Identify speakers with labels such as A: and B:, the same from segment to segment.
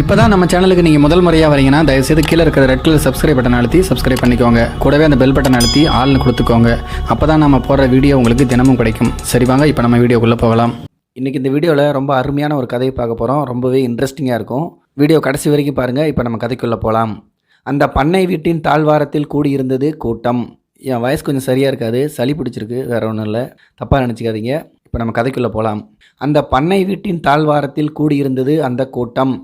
A: இப்போ தான் நம்ம சேனலுக்கு நீங்கள் முதல் முறையாக வரீங்கன்னா தயவுசெய்து கீழே இருக்கிற ரெட் கலர் சப்ஸ்கிரைப் பட்டன் அழுத்தி சப்ஸ்கிரைப் பண்ணிக்கோங்க. கூடவே அந்த பெல் பட்டன் அழுத்தி ஆள்னு கொடுத்துக்கோங்க. அப்போ தான் நம்ம போடுற வீடியோ உங்களுக்கு தினமும் கிடைக்கும். சரி வாங்க இப்போ நம்ம வீடியோக்குள்ளே போகலாம். இன்றைக்கி இந்த வீடியோவில் ரொம்ப அருமையான ஒரு கதையை பார்க்க போகிறோம் ரொம்பவே இன்ட்ரெஸ்டிங்காக இருக்கும். வீடியோ கடைசி வரைக்கும் பாருங்கள் இப்போ நம்ம கதைக்குள்ளே போகலாம் அந்த பண்ணை வீட்டின் தாழ்வாரத்தில் கூடியிருந்தது கூட்டம். என் வயசு கொஞ்சம் சரியாக இருக்காது. சளி பிடிச்சிருக்கு வேறு ஒன்றும் இல்லை. தப்பாக நினச்சிக்காதீங்க. இப்போ நம்ம கதைக்குள்ளே போகலாம் அந்த பண்ணை வீட்டின் தாழ்வாரத்தில் கூடியிருந்தது அந்த கூட்டம்.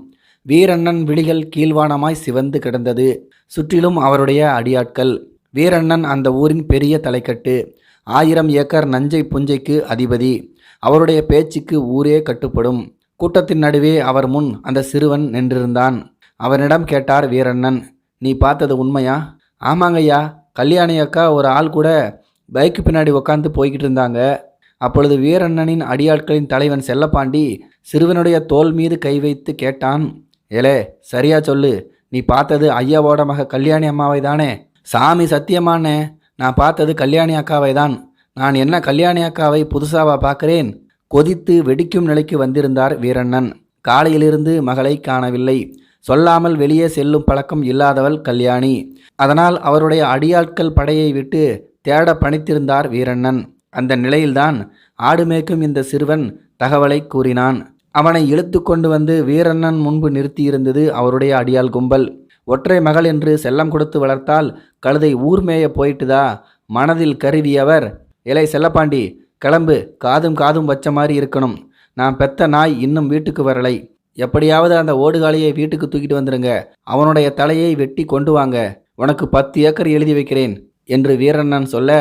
A: வீரண்ணன் விழிகள் கீழ்வானமாய் சிவந்து கிடந்தது. சுற்றிலும் அவருடைய அடியாட்கள். வீரண்ணன் அந்த ஊரின் பெரிய தலைக்கட்டு. ஆயிரம் ஏக்கர் நஞ்சை புஞ்சைக்கு அதிபதி. அவருடைய பேச்சுக்கு ஊரே கட்டுப்படும். கூட்டத்தின் நடுவே அவர் முன் அந்த சிறுவன் நின்றிருந்தான். அவனிடம் கேட்டார் வீரண்ணன் நீ பார்த்தது உண்மையா? ஆமாங்கய்யா கல்யாணி அக்கா ஒரு ஆள் கூட பைக்கு பின்னாடி உக்காந்து போய்கிட்டு இருந்தாங்க. அப்பொழுது வீரண்ணனின் அடியாட்களின் தலைவன் செல்லப்பாண்டி சிறுவனுடைய தோல் மீது கை வைத்து கேட்டான் ஏலே சரியா சொல்லு. நீ பார்த்தது ஐயாவோட மக கல்யாணி அம்மாவை தானே சாமி சத்தியமானே நான் பார்த்தது கல்யாணி அக்காவை தான் நான் என்ன கல்யாணி அக்காவை புதுசாவா பார்க்கிறேன்? கொதித்து வெடிக்கும் நிலைக்கு வந்திருந்தார் வீரண்ணன். காலையிலிருந்து மகளை காணவில்லை. சொல்லாமல் வெளியே செல்லும் பழக்கம் இல்லாதவள் கல்யாணி. அதனால் அவருடைய அடியாட்கள் படையை விட்டு தேட பணித்திருந்தார் வீரண்ணன். அந்த நிலையில்தான் ஆடு மேய்க்கும் இந்த சிறுவன் தகவலை கூறினான். அவனை இழுத்து கொண்டு வந்து வீரண்ணன் முன்பு நிறுத்தியிருந்தது அவருடைய அடியாள் கும்பல். ஒற்றை மகள் என்று செல்லம் கொடுத்து வளர்த்தால் கழுதை ஊர் மேய போயிட்டுதா? மனதில் கருவியவர். இலை செல்லப்பாண்டி கிளம்பு. காதும் காதும் வச்ச மாதிரி இருக்கணும். நான் பெத்த நாய் இன்னும் வீட்டுக்கு வரலை. எப்படியாவது அந்த ஓடுகாலியை வீட்டுக்கு தூக்கிட்டு வந்துடுங்க அவனுடைய தலையை வெட்டி கொண்டு வாங்க. உனக்கு பத்து ஏக்கர் எழுதி வைக்கிறேன் என்று வீரண்ணன் சொல்ல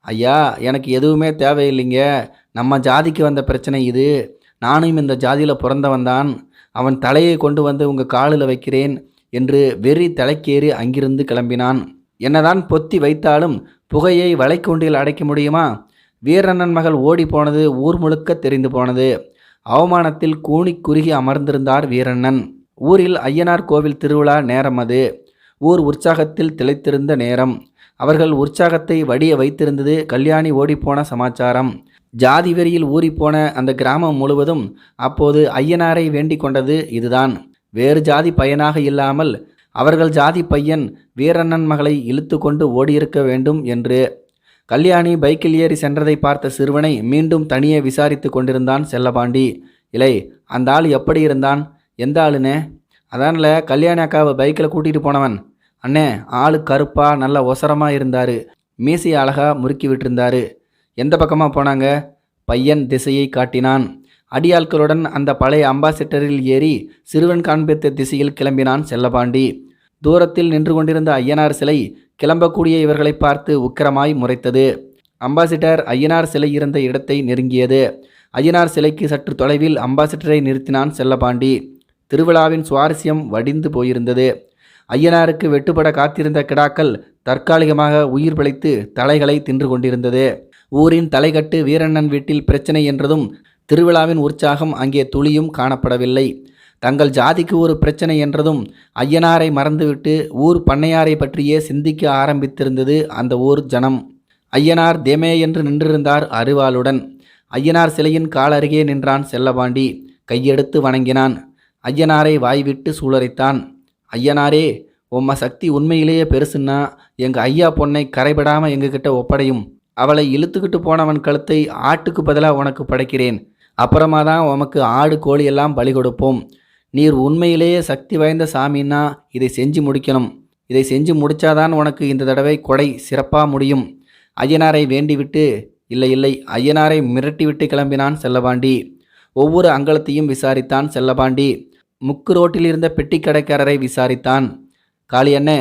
A: ஐயா எனக்கு எதுவுமே தேவையில்லைங்க. நம்ம ஜாதிக்கு வந்த பிரச்சனை இது. நானும் இந்த ஜாதியில் பிறந்தவன் தான் அவன் தலையை கொண்டு வந்து உங்கள் காலில் வைக்கிறேன் என்று வெறி தலைக்கேறி அங்கிருந்து கிளம்பினான். என்னதான் பொத்தி வைத்தாலும் புகையை வளைக்கூண்டில் அடைக்க முடியுமா? வீரண்ணன் மகள் ஓடி போனது ஊர் முழுக்க தெரிந்து போனது. அவமானத்தில் கூணி குறுகி அமர்ந்திருந்தார் வீரண்ணன். ஊரில் ஐயனார் கோவில் திருவிழா நேரம் அது. ஊர் உற்சாகத்தில் திளைத்திருந்த நேரம். அவர்கள் உற்சாகத்தை வடிய வைத்திருந்தது கல்யாணி ஓடிப்போன சமாச்சாரம். ஜாதி வெறியில் ஊறிப்போன அந்த கிராமம் முழுவதும் அப்போது ஐயனாரை வேண்டிக் கொண்டது இதுதான். வேறு ஜாதி பையனாக இல்லாமல் அவர்கள் ஜாதி பையன் வீரண்ணன் மகளை இழுத்து கொண்டு ஓடியிருக்க வேண்டும் என்று. கல்யாணி பைக்கில் ஏறி சென்றதை பார்த்த சிறுவனை மீண்டும் தனியே விசாரித்து கொண்டிருந்தான் செல்லபாண்டி. இலை அந்த ஆள் எப்படி இருந்தான்? எந்த ஆளுனே அதான்ல கல்யாணி அக்காவை பைக்கில் கூட்டிகிட்டு போனவன். அண்ணே ஆளு கருப்பாக நல்ல ஒசரமாக இருந்தார். மீசை அழகாக முறுக்கி விட்டிருந்தாரு. எந்த பக்கமாக போனாங்க? பையன் திசையை காட்டினான். அடியாட்களுடன் அந்த பழைய அம்பாசிட்டரில் ஏறி சிறுவன் காண்பித்த திசையில் கிளம்பினான் செல்லபாண்டி. தூரத்தில் நின்று கொண்டிருந்த ஐயனார் சிலை கிளம்பக்கூடிய இவர்களை பார்த்து உக்கிரமாய் முறைத்தது. அம்பாசிடர் ஐயனார் சிலை இருந்த இடத்தை நெருங்கியது. ஐயனார் சிலைக்கு சற்று தொலைவில் அம்பாசிடரை நிறுத்தினான் செல்லபாண்டி. திருவிழாவின் சுவாரஸ்யம் வடிந்து போயிருந்தது. ஐயனாருக்கு வெட்டுப்பட காத்திருந்த கிடாக்கள் தற்காலிகமாக உயிர் பிழைத்து தலைகளை தின்று கொண்டிருந்தது. ஊரின் தலைகட்டு வீரண்ணன் வீட்டில் பிரச்சனை என்றதும் திருவிழாவின் உற்சாகம் அங்கே துளியும் காணப்படவில்லை. தங்கள் ஜாதிக்கு ஒரு பிரச்சனை என்றதும் ஐயனாரை மறந்துவிட்டு ஊர் பண்ணையாரை பற்றியே சிந்திக்க ஆரம்பித்திருந்தது அந்த ஊர் ஜனம். ஐயனார் தேமே என்று நின்றிருந்தார் அருவாளுடன். ஐயனார் சிலையின் கால் அருகே நின்றான் செல்லபாண்டி. கையெடுத்து வணங்கினான். ஐயனாரை வாய்விட்டு சூழரைத்தான் ஐயனாரே உம்ம சக்தி உண்மையிலேயே பெருசுன்னா எங்கள் ஐயா பொண்ணை கரைபடாமல் எங்ககிட்ட ஒப்படையும். அவளை இழுத்துக்கிட்டு போனவன் கழுத்தை ஆட்டுக்கு பதிலாக உனக்கு படைக்கிறேன். அப்புறமா தான் உமக்கு ஆடு கோழி எல்லாம் பலி கொடுப்போம். நீர் உண்மையிலேயே சக்தி வாய்ந்த சாமின்னா இதை செஞ்சு முடிக்கணும். இதை செஞ்சு முடிச்சாதான் உனக்கு இந்த தடவை கொடை சிறப்பாக முடியும். ஐயனாரை வேண்டிவிட்டு இல்லை இல்லை ஐயனாரை மிரட்டிவிட்டு கிளம்பினான் செல்லபாண்டி. ஒவ்வொரு அங்கலத்தையும் விசாரித்தான் செல்லபாண்டி. முக்கு ரோட்டில் இருந்த பெட்டி கடைக்காரரை விசாரித்தான். காளி அண்ணே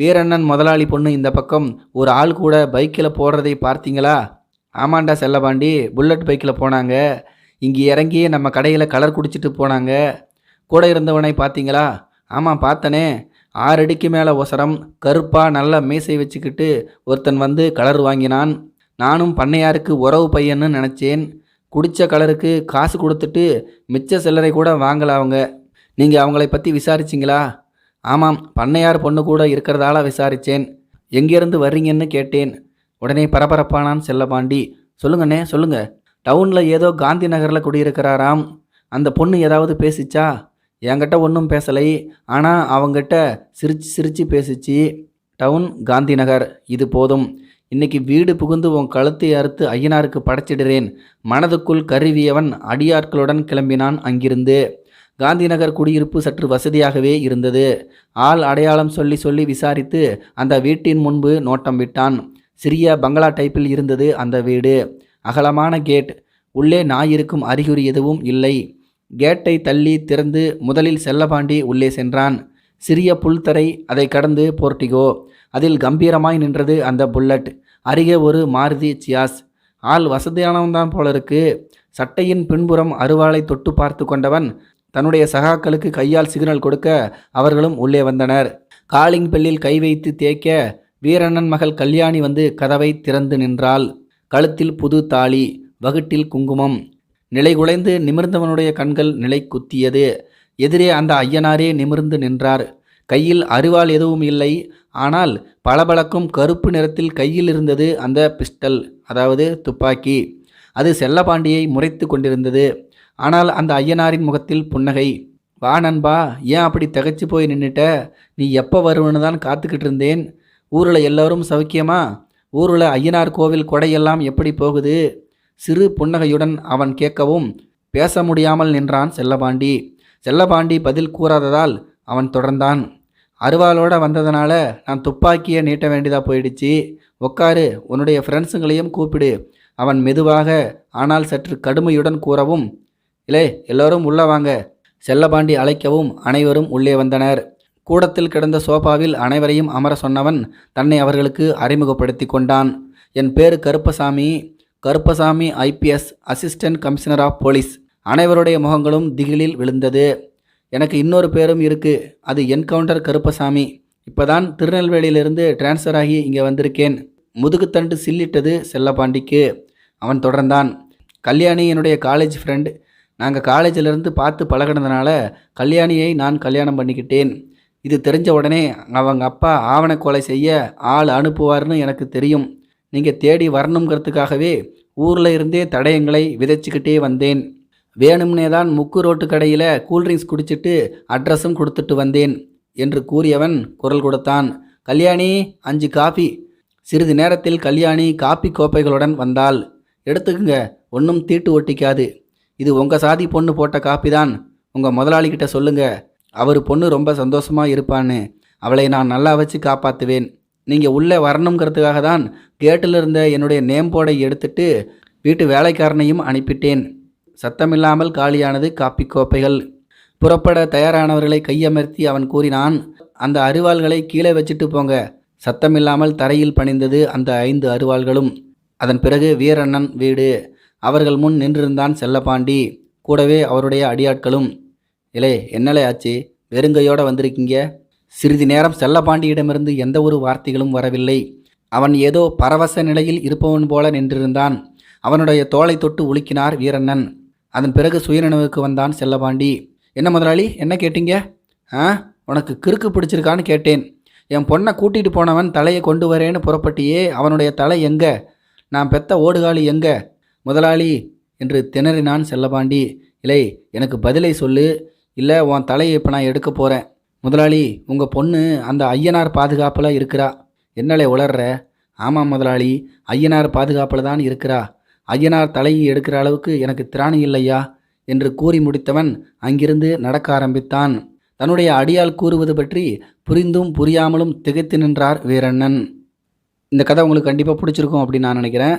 A: வீரண்ணன் முதலாளி பொண்ணு இந்த பக்கம். ஒரு ஆள் கூட பைக்கில் போடுறதை பார்த்தீங்களா? ஆமாண்டா செல்லபாண்டி புல்லட் பைக்கில் போனாங்க. இங்கே இறங்கி நம்ம கடையில் கலர் குடிச்சிட்டு போனாங்க. கூட இருந்தவனை பார்த்தீங்களா? ஆமாம் பார்த்தனே. ஆறு அடிக்கு மேலே ஒசரம் கருப்பாக நல்ல மீசை வச்சுக்கிட்டு ஒருத்தன் வந்து கலர் வாங்கினான். நானும் பண்ணையாருக்கு உறவு பையன்னு நினச்சேன். குடித்த கலருக்கு காசு கொடுத்துட்டு மிச்ச சில்லறை கூட வாங்கல அவங்க. நீங்கள் அவங்களை பற்றி விசாரிச்சிங்களா? ஆமாம் பண்ணையார் பொண்ணு கூட இருக்கிறதால விசாரித்தேன் எங்கேருந்து வர்றீங்கன்னு கேட்டேன். உடனே பரபரப்பானான் செல்லபாண்டி. சொல்லுங்கண்ணே சொல்லுங்க. டவுனில் ஏதோ காந்தி நகரில் குடியிருக்கிறாராம். அந்த பொண்ணு ஏதாவது பேசிச்சா? என்கிட்ட ஒன்றும் பேசலை. ஆனால் அவங்கிட்ட சிரிச்சு சிரித்து பேசிச்சு. டவுன் காந்தி நகர். இது போதும். இன்னைக்கு வீடு புகுந்து உன் கழுத்தை அறுத்து ஐயனாருக்கு படைச்சிடுறேன். மனதுக்குள் கருவியவன் அடியாட்களுடன் கிளம்பினான் அங்கிருந்து. காந்திநகர் குடியிருப்பு சற்று வசதியாகவே இருந்தது. ஆள் அடையாளம் சொல்லி சொல்லி விசாரித்து அந்த வீட்டின் முன்பு நோட்டம் விட்டான். சிறிய பங்களா டைப்பில் இருந்தது அந்த வீடு. அகலமான கேட். உள்ளே நாய் இருக்கும் அறிகுறி எதுவும் இல்லை. கேட்டை தள்ளி திறந்து முதலில் செல்லபாண்டி உள்ளே சென்றான். சிறிய புல்தரை அதை கடந்து போர்ட்டிகோ அதில் கம்பீரமாய் நின்றது அந்த புல்லட். அருகே ஒரு மாருதி சியாஸ். ஆள் வசதியானவன்தான் போல இருக்கு சட்டையின் பின்புறம் அருவாளை தொட்டு பார்த்து கொண்டவன் தன்னுடைய சகாக்களுக்கு கையால் சிக்னல் கொடுக்க அவர்களும் உள்ளே வந்தனர். காலிங் பெல்லில் கை வைத்து தேய்க்க வீரண்ணன் மகள் கல்யாணி வந்து கதவை திறந்து நின்றாள். கழுத்தில் புது தாலி வகுட்டில் குங்குமம். நிலைகுலைந்து நிமிர்ந்தவனுடைய கண்கள் நிலை குத்தியது. எதிரே அந்த ஐயனாரே நிமிர்ந்து நின்றார். கையில் அருவாள் எதுவும் இல்லை. ஆனால் பளபளக்கும் கருப்பு நிறத்தில் கையில் இருந்தது அந்த பிஸ்டல் அதாவது துப்பாக்கி. அது செல்லபாண்டியை முறைத்து கொண்டிருந்தது. ஆனால் அந்த ஐயனாரின் முகத்தில் புன்னகை. வா நண்பா ஏன் அப்படி திகைச்சு போய் நின்றுட்ட நீ எப்போ வருவன்னு தான் காத்துக்கிட்டு இருந்தேன். ஊரில் எல்லோரும் சௌக்கியமா? ஊரில் ஐயனார் கோவில் கொடையெல்லாம் எப்படி போகுது? சிறு புன்னகையுடன் அவன் கேட்கவும் பேச முடியாமல் நின்றான் செல்லபாண்டி. செல்லபாண்டி பதில் கூறாததால் அவன் தொடர்ந்தான். அருவாளோட வந்ததுனால நான் துப்பாக்கியை நீட்ட வேண்டியதாக போயிடுச்சு. உக்காரு உன்னுடைய ஃப்ரெண்ட்ஸுங்களையும் கூப்பிடு. அவன் மெதுவாக ஆனால் சற்று கடுமையுடன் கூறவும் இலே எல்லோரும் உள்ளே வாங்க. செல்லபாண்டி அழைக்கவும் அனைவரும் உள்ளே வந்தனர். கூடத்தில் கிடந்த சோபாவில் அனைவரையும் அமர சொன்னவன் தன்னை அவர்களுக்கு அறிமுகப்படுத்தி கொண்டான். என் பேர் Karuppasamy. Karuppasamy IPS assistant commissioner of police. அனைவருடைய முகங்களும் திகிலில் விழுந்தது. எனக்கு இன்னொரு பேரும் இருக்கு. அது என்கவுண்டர் கருப்பசாமி. இப்போதான் திருநெல்வேலியிலிருந்து டிரான்ஸ்ஃபர் ஆகி இங்கே வந்திருக்கேன். முதுகுத்தண்டு சில்லிட்டது செல்லப்பாண்டிக்கு அவன் தொடர்ந்தான். கல்யாணி என்னுடைய காலேஜ் ஃப்ரெண்ட் நாங்கள் காலேஜிலேருந்து பார்த்து பழகினதுனால கல்யாணியை நான் கல்யாணம் பண்ணிக்கிட்டேன். இது தெரிஞ்ச உடனே அவங்க அப்பா ஆவண கொலை செய்ய ஆள் அனுப்புவார்னு எனக்கு தெரியும். நீங்கள் தேடி வரணுங்கிறதுக்காகவே ஊரில் இருந்தே தடயங்களை விதைச்சிக்கிட்டே வந்தேன். வேணும்னே தான் முக்கு ரோட்டு கடையில் கூல்ட்ரிங்க்ஸ் குடிச்சிட்டு அட்ரஸும் கொடுத்துட்டு வந்தேன் என்று கூறியவன் குரல் கொடுத்தான். கல்யாணி அஞ்சு காஃபி சிறிது நேரத்தில் கல்யாணி காப்பி கோப்பைகளுடன் வந்தாள். எடுத்துக்குங்க ஒன்றும் தீட்டு ஒட்டிக்காது. இது உங்கள் சாதி பொண்ணு போட்ட காப்பி தான் உங்கள் முதலாளிகிட்ட சொல்லுங்க. அவர் பொண்ணு ரொம்ப சந்தோஷமாக இருப்பான்னு. அவளை நான் நல்லா வச்சு காப்பாற்றுவேன் நீங்கள் உள்ளே வரணுங்கிறதுக்காக தான் கேட்டில் இருந்த என்னுடைய நேம் போர்டை எடுத்துட்டு வீட்டு வேலைக்காரனையும் அனுப்பிட்டேன். சத்தமில்லாமல் காலியானது காப்பி கோப்பைகள். புறப்பட தயாரானவர்களை கையமர்த்தி அவன் கூறினான் அந்த அருவாள்களை கீழே வச்சுட்டு போங்க. சத்தமில்லாமல் தரையில் பணிந்தது அந்த ஐந்து அருவாள்களும். அதன் பிறகு வீரண்ணன் வீடு. அவர்கள் முன் நின்றிருந்தான் செல்லப்பாண்டி கூடவே அவருடைய அடியாட்களும் இலே என்னலே ஆச்சு? வெறுங்கையோடு வந்திருக்கீங்க? சிறிது நேரம் செல்லப்பாண்டியிடமிருந்து எந்த ஒரு வார்த்தைகளும் வரவில்லை. அவன் ஏதோ பரவச நிலையில் இருப்பவன் போல நின்றிருந்தான். அவனுடைய தோளை தொட்டு உலுக்கினார் வீரண்ணன். அதன் பிறகு சுயநினைவுக்கு வந்தான் செல்லபாண்டி. என்ன முதலாளி? என்ன கேட்டீங்க? ஆ உனக்கு கிறுக்கு பிடிச்சிருக்கான்னு கேட்டேன். என் பொண்ணை கூட்டிகிட்டு போனவன் தலையை கொண்டு வரேன்னு புறப்பட்டியே அவனுடைய தலை எங்க? நான் பெத்த ஓடுகாலி எங்கே? முதலாளி என்று திணறினான் செல்லபாண்டி. இல்லை எனக்கு பதிலை சொல்லு. இல்லை உன் தலையை இப்போ நான் எடுக்க போகிறேன் முதலாளி உங்கள் பொண்ணு அந்த ஐயனார் பாதுகாப்பில் இருக்கிறா. என்னலே உளர்ற? ஆமாம் முதலாளி ஐயனார் பாதுகாப்பில் தான் இருக்கிறா. ஐயனார் தலையை எடுக்கிற அளவுக்கு எனக்கு திராணி இல்லையா? என்று கூறி முடித்தவன் அங்கிருந்து நடக்க ஆரம்பித்தான். தன்னுடைய அடியால் கூறுவது பற்றி புரிந்தும் புரியாமலும் திகைத்து நின்றார் வீரண்ணன். இந்த கதை உங்களுக்கு கண்டிப்பாக பிடிச்சிருக்கும் அப்படின்னு நான் நினைக்கிறேன்.